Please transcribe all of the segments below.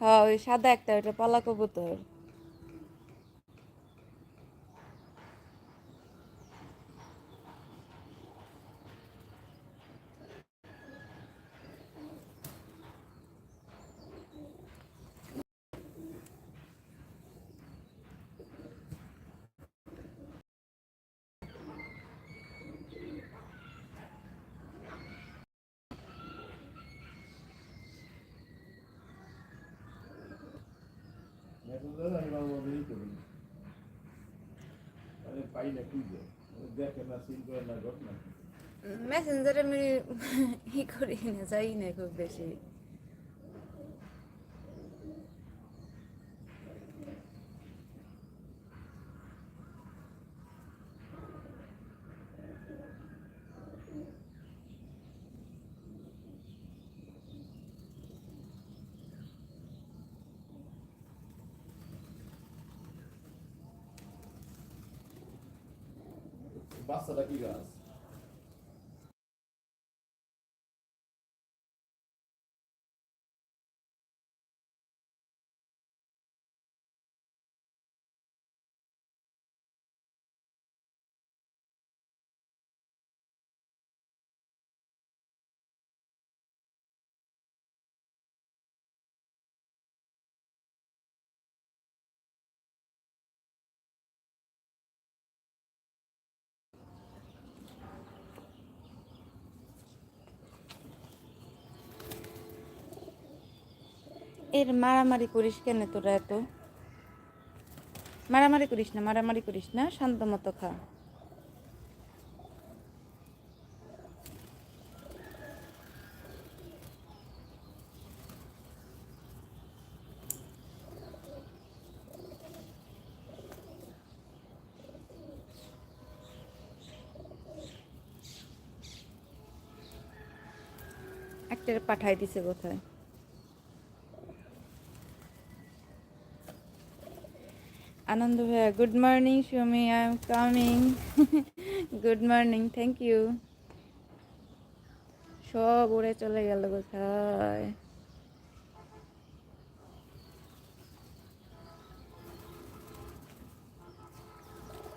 হ্যাঁ ওই সাদা একটা ওইটা পালা কবুতর। মেসেঞ্জার আমি বারবার ই করি। আরে পাই মেসেঞ্জারে আমি ই করি না, যাই না খুব বেশি Basta daqui, gás. এর মারামারি করিস কেন তোরা এত? মারামারি করিস না, মারামারি করিস না, শান্ত মতো খা। একটা পাঠাই দিছে কোথায় আনন্দ ভাইয়া good morning Sumi I am coming good morning thank you সব উড়ে চলে গেল কোথায়?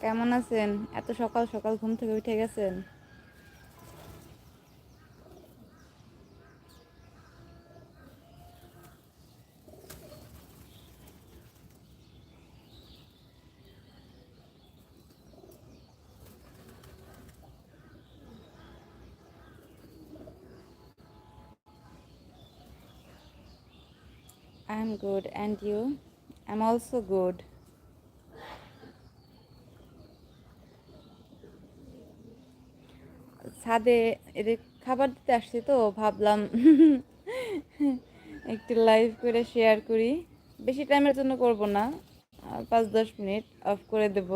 কেমন আছেন? এত সকাল সকাল ঘুম থেকে উঠে গেছেন? I'm good. And you? I'm also good. ছাদে এদের খাবার দিতে আসছি তো, ভাবলাম একটু লাইভ করে শেয়ার করি বেশি টাইমের জন্য করব না পাঁচ দশ মিনিট অফ করে দেব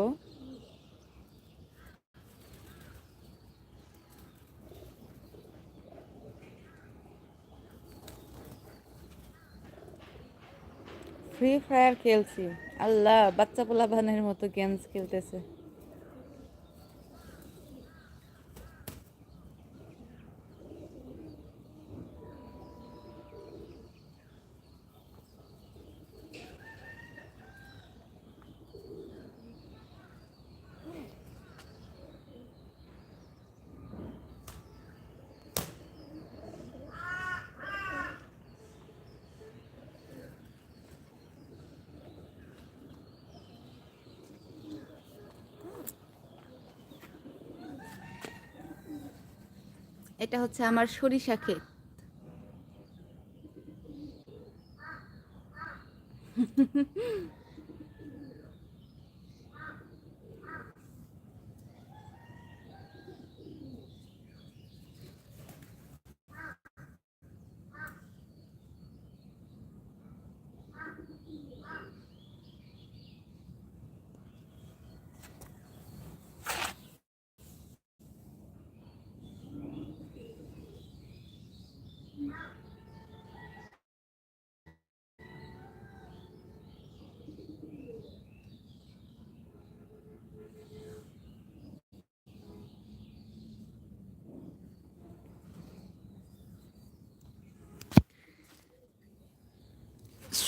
ফ্রি ফায়ার খেলছি। আল্লাহ বাচ্চা পোলা বানের মতো গেমস খেলতেছে। এটা হচ্ছে আমার সরিষা ক্ষেত।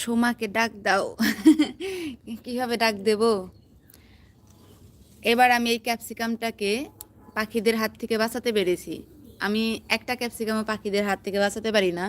সোমাকে ডাক দাও। কীভাবে ডাক দেব? এবার আমি এই ক্যাপসিকামটাকে পাখিদের হাত থেকে বাঁচাতে পেরেছি। আমি একটা ক্যাপসিকামও পাখিদের হাত থেকে বাঁচাতে পারি না।